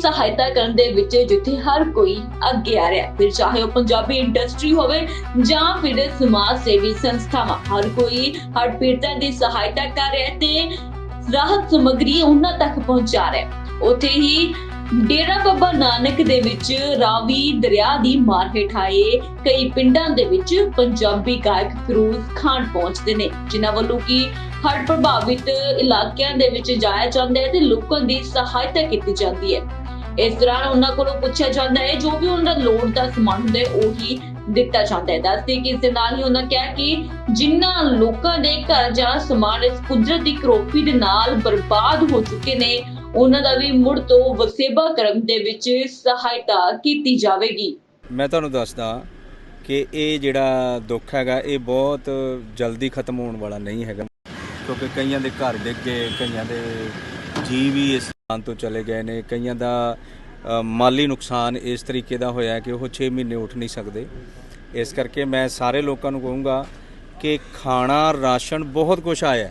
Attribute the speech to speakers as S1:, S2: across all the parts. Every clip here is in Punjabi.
S1: ਸਹਾਇਤਾ ਕਰਨ ਦੇ ਵਿੱਚ ਜਿੱਥੇ ਹਰ ਕੋਈ ਅੱਗੇ ਆ ਰਿਹਾ ਫਿਰ ਚਾਹੇ ਉਹ ਪੰਜਾਬੀ ਇੰਡਸਟਰੀ ਹੋਵੇ ਜਾਂ ਫਿਰ ਸਮਾਜ ਸੇਵੀ ਸੰਸਥਾਵਾਂ, ਹਰ ਕੋਈ ਹਰ ਪੀੜਤਾਂ ਦੀ ਸਹਾਇਤਾ ਕਰ ਰਿਹਾ ਤੇ ਰਾਹਤ ਸਮੱਗਰੀ ਉਹਨਾਂ ਤੱਕ ਪਹੁੰਚਾ ਰਿਹਾ ਹੈ। ਉੱਥੇ ਹੀ ਡੇਰਾ ਬਾਬਾ ਨਾਨਕ ਦੇ ਵਿੱਚ ਰਾਵੀ ਦਰਿਆ ਦੀ ਮਾਰ ਹੇਠ ਆਏ। ਕਈ ਪਿੰਡਾਂ ਦੇ ਵਿੱਚ ਪੰਜਾਬੀ ਗਾਇਕ ਫਿਰੋਜ਼ ਖਾਨ ਪਹੁੰਚਦੇ ਨੇ, ਜਿਨ੍ਹਾਂ ਵੱਲੋਂ ਕਿ ਹੜ੍ਹ ਪ੍ਰਭਾਵਿਤ ਇਲਾਕਿਆਂ ਦੇ ਵਿੱਚ ਜਾਇਆ ਜਾਂਦਾ ਹੈ ਤੇ ਲੋਕਾਂ ਦੀ ਸਹਾਇਤਾ ਕੀਤੀ ਜਾਂਦੀ ਹੈ। ਇਸ ਦੌਰਾਨ ਉਹਨਾਂ ਕੋਲੋਂ ਪੁੱਛਿਆ ਜਾਂਦਾ ਹੈ, ਜੋ ਵੀ ਉਹਨਾਂ ਦਾ ਲੋੜ ਦਾ ਸਮਾਨ ਹੁੰਦਾ ਹੈ, ਉਹੀ ਦਿੱਤਾ ਜਾਂਦਾ ਹੈ। ਦੱਸਦੇ ਕਿ ਇਸ ਦੇ ਨਾਲ ਹੀ ਉਹਨਾਂ ਕਿਹਾ ਕਿ ਜਿਨ੍ਹਾਂ ਲੋਕਾਂ ਦੇ ਘਰ ਜਾਂ ਸਮਾਨ ਇਸ ਕੁਦਰਤੀ ਕਰੋਪੀ ਦੇ ਨਾਲ ਬਰਬਾਦ ਹੋ ਚੁੱਕੇ ਨੇ ਉਹਨਾਂ ਦਾ ਵੀ ਮੁੜ ਤੋਂ ਵਸੇਬਾ ਕਰਨ ਦੇ ਵਿੱਚ ਸਹਾਇਤਾ ਕੀਤੀ ਜਾਵੇਗੀ।
S2: ਮੈਂ ਤੁਹਾਨੂੰ ਦੱਸਦਾ ਕਿ ਇਹ ਜਿਹੜਾ ਦੁੱਖ ਹੈਗਾ, ਇਹ ਬਹੁਤ ਜਲਦੀ ਖਤਮ ਹੋਣ ਵਾਲਾ ਨਹੀਂ ਹੈਗਾ। ਕਿਉਂਕਿ ਕਈਆਂ ਦੇ ਘਰ ਡਿੱਗ ਗਏ, ਕਈਆਂ ਦੇ ਜੀਵ ਵੀ ਇਸ ਸਥਾਨ ਤੋਂ ਚਲੇ ਗਏ ਨੇ, ਕਈਆਂ ਦਾ ਮਾਲੀ ਨੁਕਸਾਨ ਇਸ ਤਰੀਕੇ ਦਾ ਹੋਇਆ ਕਿ ਉਹ 6 ਮਹੀਨੇ ਉੱਠ ਨਹੀਂ ਸਕਦੇ। ਇਸ ਕਰਕੇ ਮੈਂ ਸਾਰੇ ਲੋਕਾਂ ਨੂੰ ਕਹੂੰਗਾ ਕਿ ਖਾਣਾ, ਰਾਸ਼ਨ ਬਹੁਤ ਕੁਝ ਆਇਆ।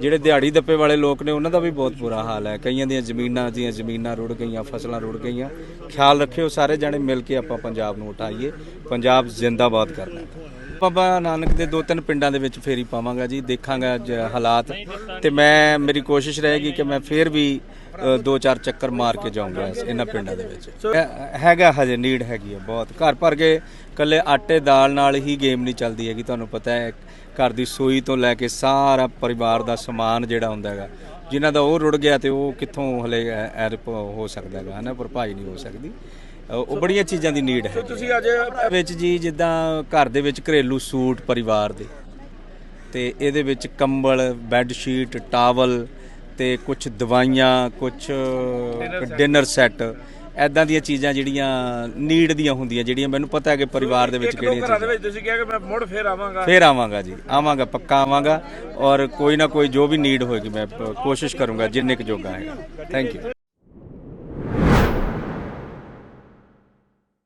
S2: ਜਿਹੜੇ ਦਿਹਾੜੀ ਦੱਪੇ ਵਾਲੇ ਲੋਕ ਨੇ ਉਹਨਾਂ ਦਾ ਵੀ ਬਹੁਤ ਬੁਰਾ ਹਾਲ ਹੈ। ਕਈਆਂ ਦੀਆਂ ਜ਼ਮੀਨਾਂ ਦੀਆਂ ਜ਼ਮੀਨਾਂ ਰੁੜ ਗਈਆਂ ਫਸਲਾਂ ਰੁੜ ਗਈਆਂ। ਖਿਆਲ ਰੱਖਿਓ ਸਾਰੇ ਜਣੇ ਮਿਲ ਕੇ ਆਪਾਂ ਪੰਜਾਬ ਨੂੰ ਉਠਾਈਏ। ਪੰਜਾਬ ਜ਼ਿੰਦਾਬਾਦ ਕਰਨਾ ਬਾਬਾ ਨਾਨਕ ਦੇ ਦੋ ਤਿੰਨ ਪਿੰਡਾਂ ਦੇ ਵਿੱਚ ਫੇਰੀ ਪਾਵਾਂਗਾ ਜੀ ਦੇਖਾਂਗਾ ਹਾਲਾਤ। ਤੇ ਮੈਂ ਮੇਰੀ ਕੋਸ਼ਿਸ਼ ਰਹੇਗੀ ਕਿ ਮੈਂ ਫੇਰ ਵੀ ਦੋ ਚਾਰ ਚੱਕਰ ਮਾਰ ਕੇ ਜਾਊਂਗਾ ਇਹਨਾਂ ਪਿੰਡਾਂ ਦੇ ਵਿੱਚ। ਹੈਗਾ ਹਜੇ ਨੀਡ ਹੈਗੀ ਹੈ ਬਹੁਤ। ਘਰ ਭਰ ਕੇ ਕੱਲੇ ਆਟੇ ਦਾਲ ਨਾਲ ਹੀ ਗੇਮ ਨਹੀਂ ਚੱਲਦੀ ਹੈਗੀ ਤੁਹਾਨੂੰ ਪਤਾ ਹੈ। ਘਰ ਦੀ ਸੂਈ ਤੋਂ ਲੈ ਕੇ ਸਾਰਾ ਪਰਿਵਾਰ ਦਾ ਸਮਾਨ ਜਿਹੜਾ ਹੁੰਦਾ ਹੈਗਾ ਜਿਨ੍ਹਾਂ ਦਾ ਉਹ ਰੁੜ ਗਿਆ ਤੇ ਉਹ ਕਿੱਥੋਂ ਹਲੇ ਐਰਪ ਹੋ ਸਕਦਾ ਹੈਗਾ ਹਨਾ ਭਰਪਾਈ ਨਹੀਂ ਹੋ ਸਕਦੀ। ਉਹ ਬੜੀਆਂ ਚੀਜ਼ਾਂ ਦੀ ਨੀਡ ਹੈ।
S3: ਤੁਸੀਂ ਅੱਜ
S2: ਵਿੱਚ ਜੀ ਜਿੱਦਾਂ ਘਰ ਦੇ ਵਿੱਚ ਘਰੇਲੂ ਸੂਟ ਪਰਿਵਾਰ ਦੇ ਤੇ ਇਹਦੇ ਵਿੱਚ ਕੰਬਲ ਬੈੱਡ ਸ਼ੀਟ ਟਾਵਲ ਤੇ ਕੁਝ ਦਵਾਈਆਂ ਕੁਝ ਡਿਨਰ ਸੈੱਟ ਐਦਾਂ ਦੀਆਂ ਚੀਜ਼ਾਂ ਜਿਹੜੀਆਂ ਨੀਡ ਦੀਆਂ ਹੁੰਦੀਆਂ ਜਿਹੜੀਆਂ ਮੈਨੂੰ ਪਤਾ ਹੈ ਕਿ ਪਰਿਵਾਰ ਦੇ ਵਿੱਚ ਕਿਹੜੀਆਂ
S3: ਘਰਾਂ ਦੇ
S2: ਚੀਜ਼ਾਂ
S3: ਵਿੱਚ ਤੁਸੀਂ ਕਿਹਾ ਕਿ ਮੈਂ ਮੁੜ ਫੇਰ ਆਵਾਂਗਾ।
S2: ਫੇਰ ਆਵਾਂਗਾ ਜੀ ਆਵਾਂਗਾ ਪੱਕਾ ਆਵਾਂਗਾ ਔਰ ਕੋਈ ਨਾ ਕੋਈ ਜੋ ਵੀ ਨੀਡ ਹੋਏਗੀ ਮੈਂ ਕੋਸ਼ਿਸ਼ ਕਰੂੰਗਾ ਜਿੰਨੇ ਕੁ ਜੋਗਾ ਹੈ ਥੈਂਕ ਯੂ